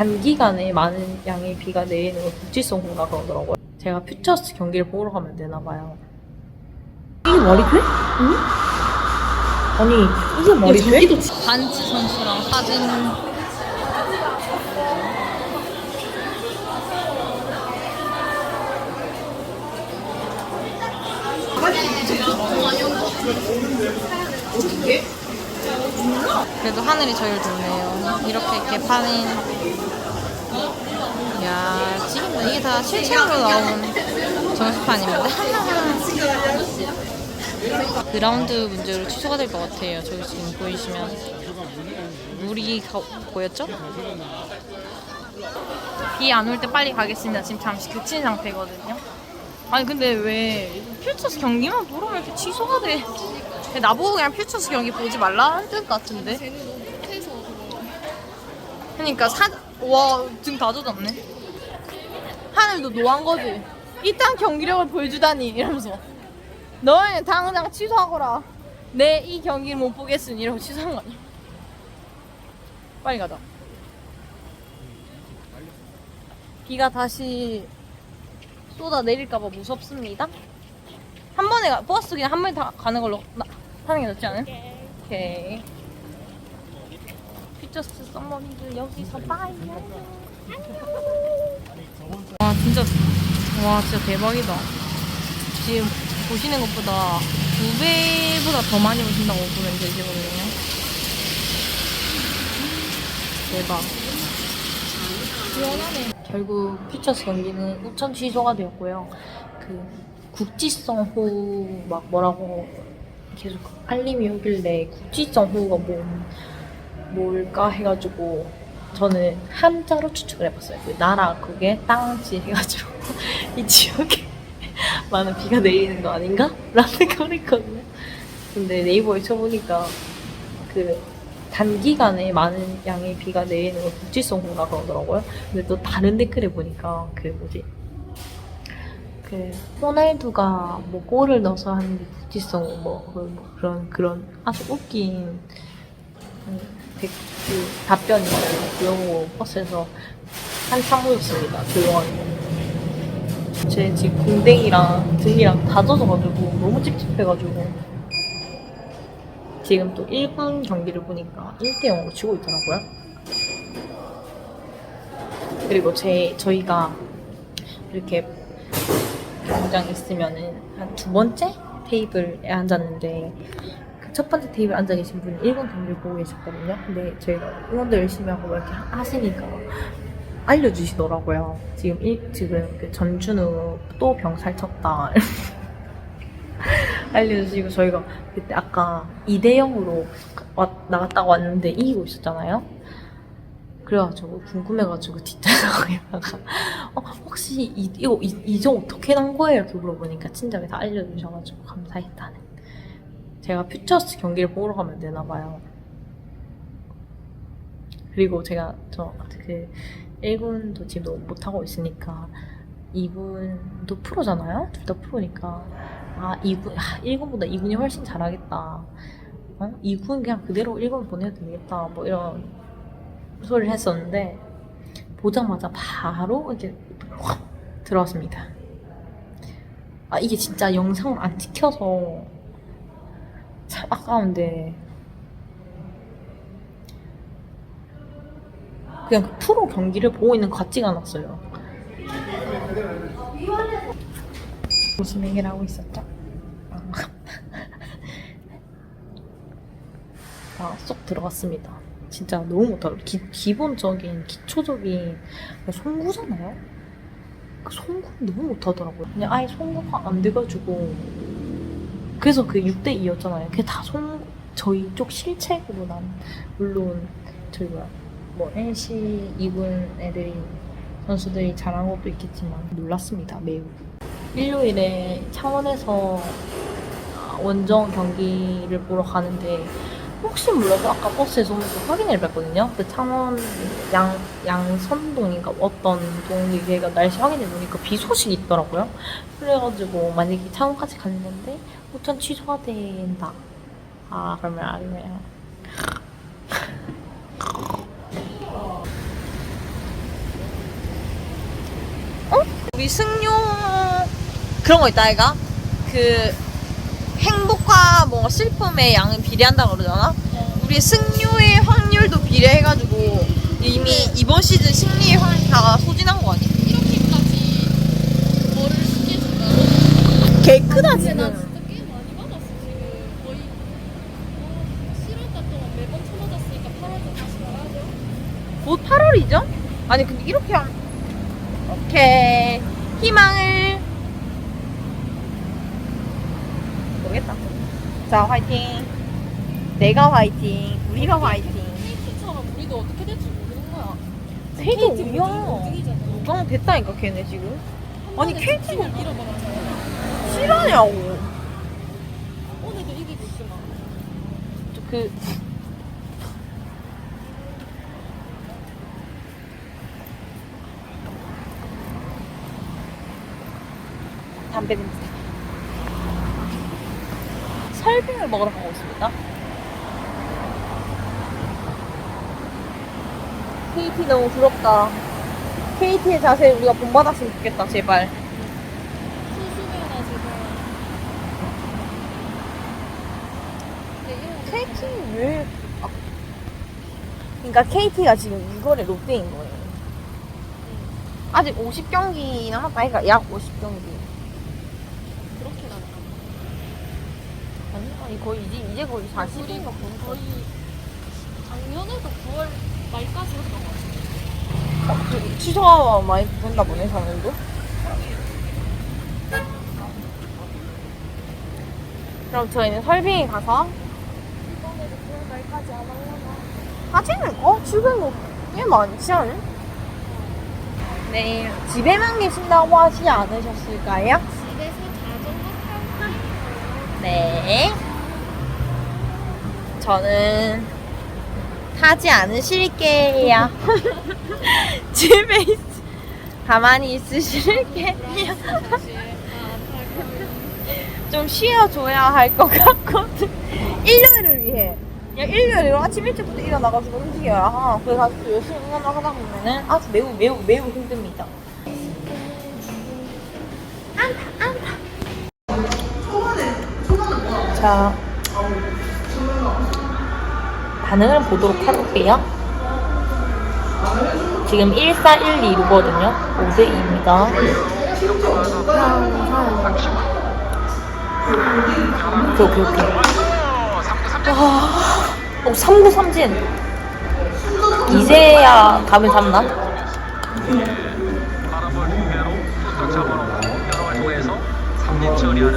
단기간에 많은 양의 비가 내리는 걸 국지성호가 그러더라고요. 제가 퓨처스 경기를 보러 가면 되나 봐요. 이게 말이 돼? 응? 아니 이게 말이 돼? 반지 선수랑 사진 그래도 하늘이 저희를 돕네요. 이렇게 개판인. 야, 지금 이게 다 실체로 나온 정수판입니다. 그라운드 문제로 취소가 될 것 같아요. 저기 지금 보이시면 물이 가, 보였죠? 비 안 올 때 빨리 가겠습니다. 지금 잠시 그친 상태거든요. 아니 근데 왜 퓨처스 경기만 보러면 이렇게 취소가 돼? 나보고 그냥 퓨처스 경기 보지 말라는 뜻 같은데. 그러니까 사, 와, 등다 젖었네. 하늘도 노한 거지. 이딴 경기력을 보여주다니 이러면서. 너희는 당장 취소하거라. 내 이 경기를 못 보겠으니 이러고 취소한 거 아니야? 빨리 가자. 비가 다시 쏟아 내릴까봐 무섭습니다. 한 번에 가, 버스 그냥 한 번에 다 가는 걸로 나, 타는 게 낫지 않아요? 오케이. 퓨처스 썸머니들 여기서 봐요. 와 진짜 와 진짜 대박이다. 지금 보시는 것보다 두 배보다 더 많이 오신다고 보면 되시거든요. 대박. 결국 퓨처스 경기는 우천 취소가 되었고요. 그 국지성 호우 막 뭐라고 계속 알림이 오길래 국지성 호우가 뭐 뭘까 해가지고 저는 한자로 추측을 해봤어요. 그 나라 그게 땅지 해가지고 이 지역에 많은 비가 내리는 거 아닌가? 라는 생각을 했거든요. 근데 네이버에 쳐보니까 그 단기간에 많은 양의 비가 내리는 걸 국지성호가 그러더라고요. 근데 또 다른 댓글에 보니까 그 뭐지? 그 호날두가 뭐 골을 넣어서 하는 게 국지성호 뭐, 그- 뭐 그런 그런 아주 웃긴 그 답변이 거 버스에서 한참 보였습니다. 조용하게. 제 지금 궁뎅이랑 등이랑 다 젖어가지고 너무 찝찝해가지고 지금 또 1군 경기를 보니까 1대 0으로 지고 있더라고요. 그리고 제 저희가 이렇게 경기장에 있으면은 한 두 번째 테이블에 앉았는데 그 첫 번째 테이블 앉아 계신 분이 1군 경기를 보고 계셨거든요. 근데 저희가 응원도 열심히 하고 뭐 이렇게 하시니까 알려주시더라고요. 지금 일, 지금 그 전준우 또 병살 쳤다. 알려주시고 저희가 그때 아까 2대 0으로 나갔다가 왔는데 이기고 있었잖아요. 그래가지고 궁금해가지고 뒷좌석에다가 어, 혹시 이, 이거 이, 이점 어떻게 난 거예요? 이렇게 물어보니까 친절히 다 알려주셔가지고 감사했다는. 제가 퓨처스 경기를 보러 가면 되나 봐요. 그리고 제가 저그 1군도 지금 못하고 있으니까 2군도 프로잖아요? 둘 다 프로니까 아 2군, 아, 1군보다 2군이 훨씬 잘하겠다 어? 2군 그냥 그대로 1군 보내도 되겠다 뭐 이런 소리를 했었는데 보자마자 바로 이제 확 들어왔습니다 아 이게 진짜 영상을 안 찍혀서 참 아까운데 그냥 그 프로 경기를 보고 있는 것 같지가 않았어요. 무슨 얘기를 하고 있었죠? 아, 쏙 들어갔습니다. 진짜 너무 못하고 기, 기본적인 기초적인 송구잖아요. 그 송구 너무 못하더라고요. 그냥 아예 송구가 안 돼가지고 그래서 그 6대 2였잖아요. 그게 다 송, 저희 쪽 실책으로 난 물론 저희 뭐야 뭐 NC 2군 애들이 선수들이 잘한 것도 있겠지만 놀랐습니다 매우 일요일에 창원에서 원정 경기를 보러 가는데 혹시 몰라서 아까 버스에서 오면서 확인을 해봤거든요. 그 창원 양, 양선동인가 어떤 동이 얘가 날씨 확인해 보니까 비 소식이 있더라고요. 그래가지고 만약에 창원까지 갔는데 우천 취소가 된다. 아 그러면 아니네요. 어? 우리 승용 그런 거 있다 아이가? 그 행복과 뭔가 슬픔의 양은 비례한다 그러잖아 우리 승료의 확률도 비례해가지고 이미 이번 시즌 승리의 확률 다 소진한 거 아니야? 이렇게까지 뭐를 시켜준다고? 개 크다 근데 나 지금 진짜 꽤 많이 받았어 지금 거의 어, 7월 달 동안 매번 쳐맞았으니까 8월달 다시 가야죠 곧 8월이죠? 아니 근데 이렇게 하면 오케이 희망을 모르겠다 자 화이팅. 내가 화이팅 우리가 화이팅. KT처럼 우리도 어떻게 될지 모르는 거야. 우리야. 우승이잖아. 어 됐다니까 걔네 지금. 아니 잃어버렸잖아. 실화냐고. 오늘도 이기고 있지만 그 담배 냄새 설빙을 먹으러 가고 있습니다. KT 너무 부럽다. KT의 자세 우리가 본받았으면 좋겠다 제발. KT 왜 아, 그러니까 KT가 지금 6월에 롯데인 거예요. 아직 50경기 남았다 그러니까 약 50경기 그렇게 나가 아니, 거의 이제, 이제 거의 40인가 보는 거의 작년에도 9월 말까지 했던 것 같아 어, 그 취소가 많이 된다 보네 작년도 그럼 저희는 설빙에 가서 이번에도 9월 말까지 안 하려나 사진을 어? 지금 뭐꽤 많지 않은? 네 집에만 계신다고 하지 않으셨을까요? 집에서 자전거 타고 네 저는 타지 않으실게요 집에 있, 가만히 있으실게요 좀 쉬어줘야 할 것 같거든. 일요일을 위해. 그냥 일요일에 아침 일찍부터 일어나가지고 움직여야 하. 그래가지고 열심히 응원을 하다 보면은 아주 매우 매우 매우 힘듭니다. 안타, 안타. 자, 반응을 보도록 해볼게요. 지금 1412루거든요. 5대2입니다. 오케이, 오케이, 오케이. 와, 어, 3구 삼진. 이제야 감을 잡나? 바라볼 공개로 부탁 잡아놓고 여러를 통해서 3진 처리하는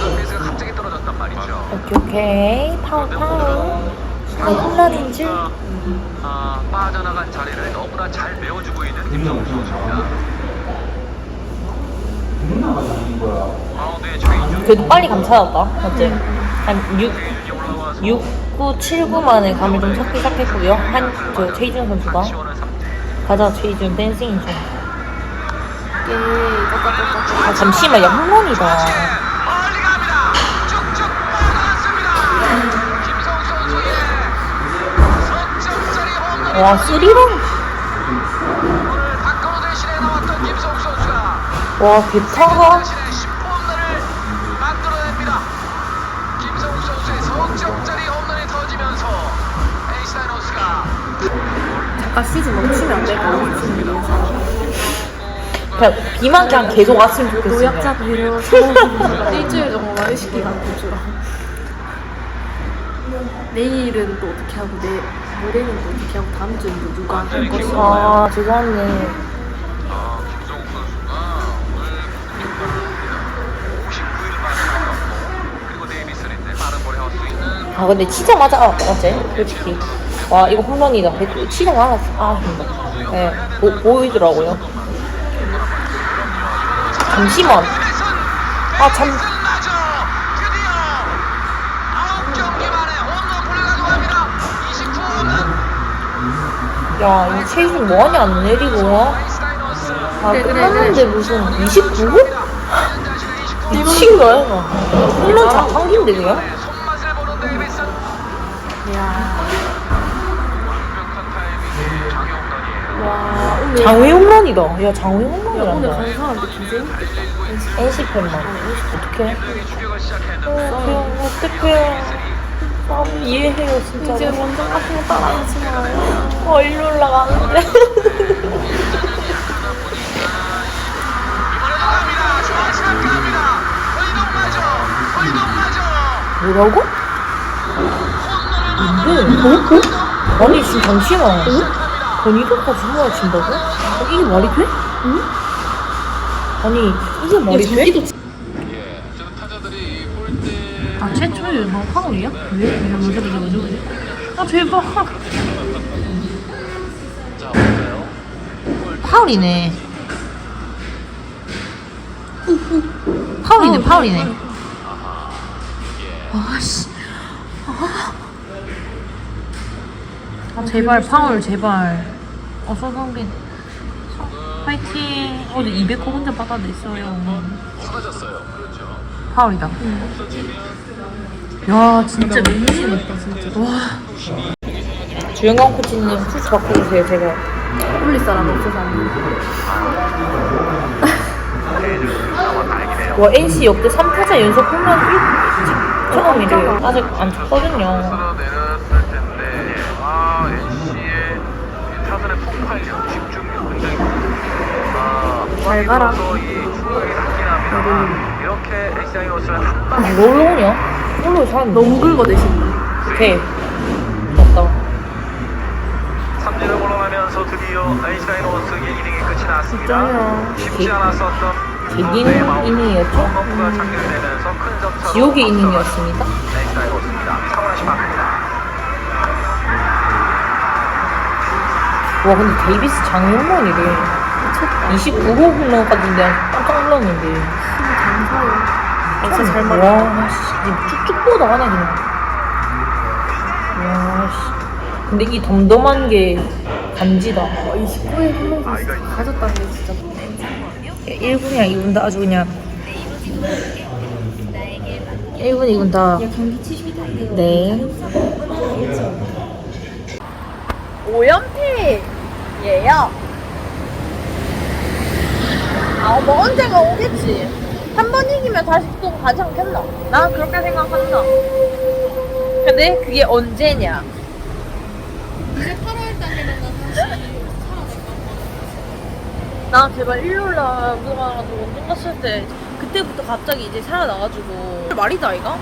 수 페이스가 갑자기 떨어졌단 말이죠. 오케이, 오케이. 파워, 파워. 아, 홈런인지? 아, 빠져나간 자리를 너무나 잘 메워주고 있는 김성우 선수입니다. 마운드에 최인준 그래도 빨리 감 찾았다, 맞지? 한 6, 최인준이 올라와서 6, 9, 7, 9 만에 감을 좀 찾기 시작했고요. 한, 저, 최희준 선수가. 가자, 최희준, 댄싱 좀. 아, 잠시만, 야, 홈런이다. 멀리 갑니 와, 개타가? 대신에 10홈런을 만들어냅니다. 김성우 선수의 석점짜리 홈런이 터지면서 에이스 다이노스가 잠깐 시즌 멈추면 안 될까? 그냥 비만 그냥 계속 왔으면 좋겠어. 노약자 비료 일주일 정도만 의식기간 구주라 내일은 또 어떻게 하고 내 모레는 또 어떻게 하고 다음 주는 또 누가 할 것인가 아, 죄송하네. 아 근데 치자마자 아 맞지 솔직히. 와 이거 홈런이다. 치자마자 알았어. 아 진짜 네 보, 보이더라고요. 잠시만. 아잠. 야, 이 체이준 뭐하냐, 안 내리고. 아, 네, 네, 끝났는데 네. 무슨 29분? 미친 거야, 나. 홈런 자판기인데, 그냥? 와 오늘 장외 홈런이다. 야, 장외 오늘 홈런이란다. 간 사람들 개재밌겠다. NC 팬만. 어떡해? 어, 그냥, 어떡해. 아, 이해해요, 진짜. 이제 먼저 같은 거 따라하지 마요. 어, 일로 올라가는데. 허이동마저 뭐라고? 뭔데? 어? 아니 지금 잠시만 권위도까지 후원 친다고? 어, 이게 말이 돼? 응? 아니 이게 말이 돼? 예, 아 최초에 뭐 파울이야? 왜? 왜 뭐지 뭐지 뭐지 뭐지? 아 대박? 파울이네 파울이네 파울이네 아씨 아 제발 파울 제발 어 소성빈 파이팅 어제 200호 혼자 받아냈어요 사라졌어요. 그렇죠. 파울이다 야 진짜 너무 심했다 진짜 와 주영강 코치님 풀스 바꿔주세요 제가 올릴 사람 없어서. 와 NC 역대 3타자 연속 홈런 1 처음이래요 아직 안 쳤거든요 집중력 굉장히 아, 잘 가라. 또이 충격이 크긴 합니다만 이렇게 한방 이거 올라오냐? 올라올 사람 너무 긁어 대신. 오케이 맞다 삼진을 물러나면서 드디어 다이노스의 이닝이 끝이 났습니다. 쉽지 않았었던 네, 마운. 이닝이었죠? 홈런프가 장렬되면서 큰 점차로 지옥의 앞서가는 이닝이었습니다. 와 근데 데이비스 장홈런이래 미쳤다. 29호 홈런까지인데 깜짝 놀랐는데 감사해요. 아, 진짜 잘 맞았다. 와, 씨, 지금 쭉쭉 뻗어가네, 그냥. 와, 씨. 근데 이 덤덤한 게 간지다. 와, 29회 홈런 가졌다는 게 진짜 1분이야, 2분 다 아주 그냥. 1분, 2분 다. 경기 치십니다. 네. 오연필 얘야. 아, 뭐 언젠가 오겠지. 한 번 이기면 다시 또 가지 않겠나? 난 그렇게 생각한다. 근데 그게 언제냐? 이제 8월 달이면 다시 살아날까 나 제발 일요일날 누나가지고 원정 갔을 때 그때부터 갑자기 이제 살아나가지고 말이다 이가?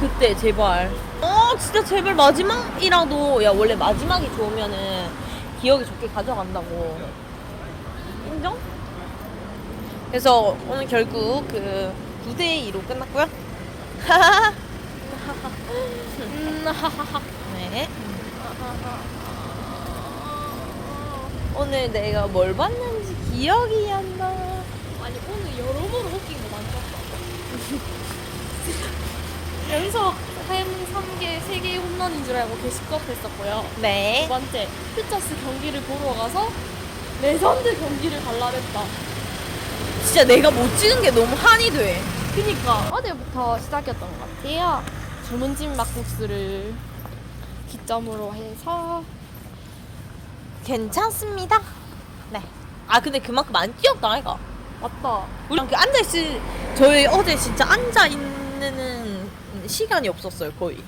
그때 제발 어 진짜 제발 마지막이라도 야 원래 마지막이 좋으면은 기억이 좋게 가져간다고. 인정? 그래서 오늘 결국 그 9대 2로 끝났고요. 음, 네. 오늘 내가 뭘 봤는지 기억이 안 나. 아니 오늘 여러모로 웃긴 거 많이 봤다 연속. 한 3개, 3개의 홈런인 줄 알고 게시컵 했었고요 두 네. 번째 피처스 경기를 보러 가서 레전드 경기를 관람했다 진짜 내가 못 찍은 게 너무 한이 돼. 그니까 어제부터 시작이었던 것 같아요 주문진 막국수를 기점으로 해서 괜찮습니다. 네. 아 근데 그만큼 안 뛰었다 아이가. 맞다 우리 그 앉아 있을 저희 어제 진짜 앉아 있는 시간이 없었어요 거의.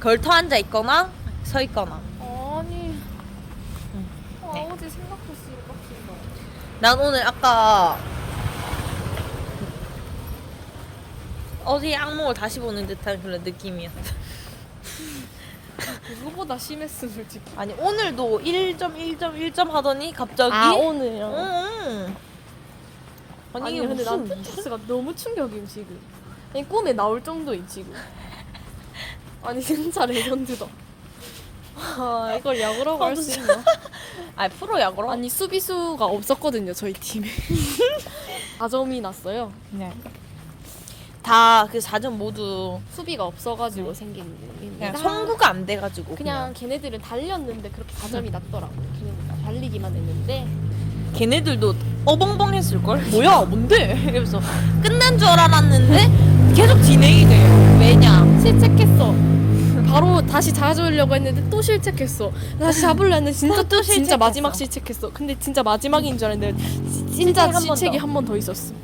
걸터 앉아 있거나 서 있거나. 아니 아, 네. 어제 생각했으니 빡친다 난 오늘 아까 어제 악몽을 다시 보는 듯한 그런 느낌이었어. 그거보다 심했어 솔직히 아니 오늘도 1점 1점 1점 하더니 갑자기 아 오늘요? 응. 아니, 아니, 이게 근데 무슨 난 펜트스가 너무 충격임 지금 아니 꿈에 나올 정도임 지금 아니 진짜 레전드다 아 이걸 야구라고 할 수 있나 아니 프로 야구로 아니 수비수가 없었거든요 저희 팀에 4점이 났어요 네. 다그 4점 모두 수비가 없어가지고 생긴 그냥 일인데 성구가 안 돼가지고 그냥 걔네들은 달렸는데 그렇게 4점이 났더라고. 걔네들 달리기만 했는데 걔네들도 어벙벙 했을 걸. 뭐야, 뭔데? 이러면서 끝난 줄 알았는데 계속 진행이 돼. 왜냐? 실책했어. 바로 다시 잡으려고 했는데 또 실책했어. 다시 잡으려 했는데 진짜 또 진짜 실책했어. 마지막 실책했어. 근데 진짜 마지막인 줄 알았는데 지- 진짜 실책이 한번 실책이 더. 한 번 더 있었어.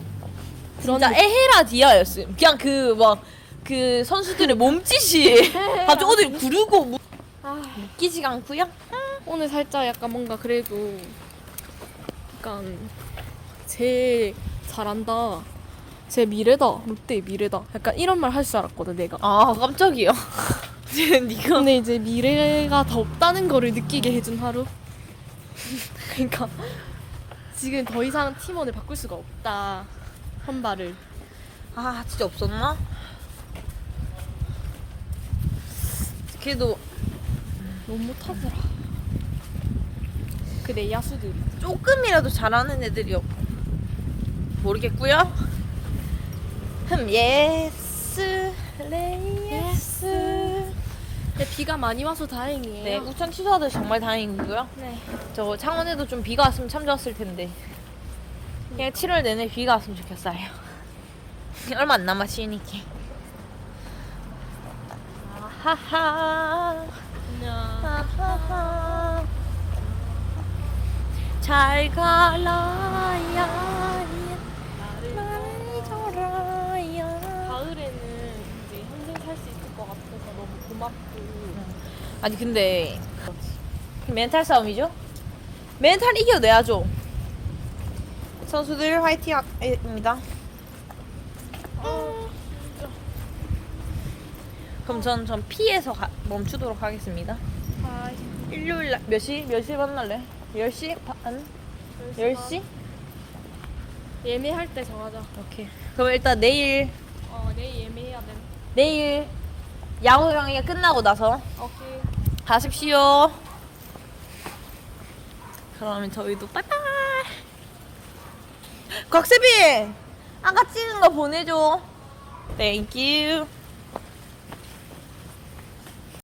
진짜 에헤라 디아였음. 그냥 그 막 그 선수들의 몸짓이 갑자기 어디 구르고 무- 아, 웃기지가 않고요. 오늘 살짝 약간 뭔가 그래도 약간 제 잘한다. 제 미래다. 롯데의 미래다. 약간 이런 말 할 줄 알았거든 내가. 아 깜짝이야. 네가 근데 이제 미래가 더 없다는 거를 느끼게 해준 하루. 그러니까 지금 더 이상 팀원을 바꿀 수가 없다. 선발을. 아 진짜 없었나? 그래도 너무 못하더라. 그 내 야수들. 조금이라도 잘하는 애들이 없 모르겠고요. 흠 예스 레이예스. 근데 비가 많이 와서 다행이에요. 네 우천 취소하도 정말 다행이고요. 네. 저 창원에도 좀 비가 왔으면 참 좋았을 텐데 그냥 7월 내내 비가 왔으면 좋겠어요. 얼마 안 남았으니까. 아하하. 그냥 아하하. 잘 가라야 고맙고. 아니 근데 멘탈 싸움이죠? 멘탈 이겨내야죠 선수들 화이팅입니다 그럼 전, 전 피해서 가- 멈추도록 하겠습니다 아, 일요일 날, 몇 시? 몇 시에 만날래? 10시 반? 10시? 예매할 때 정하자. 오케이 그럼 일단 내일 어, 내일 예매해야 돼. 내일 야구 경기가 끝나고 나서 오케이. 가십시오. 그러면 저희도 빠이빠이. 곽세빈 아까 찍은 거 보내줘. 땡큐.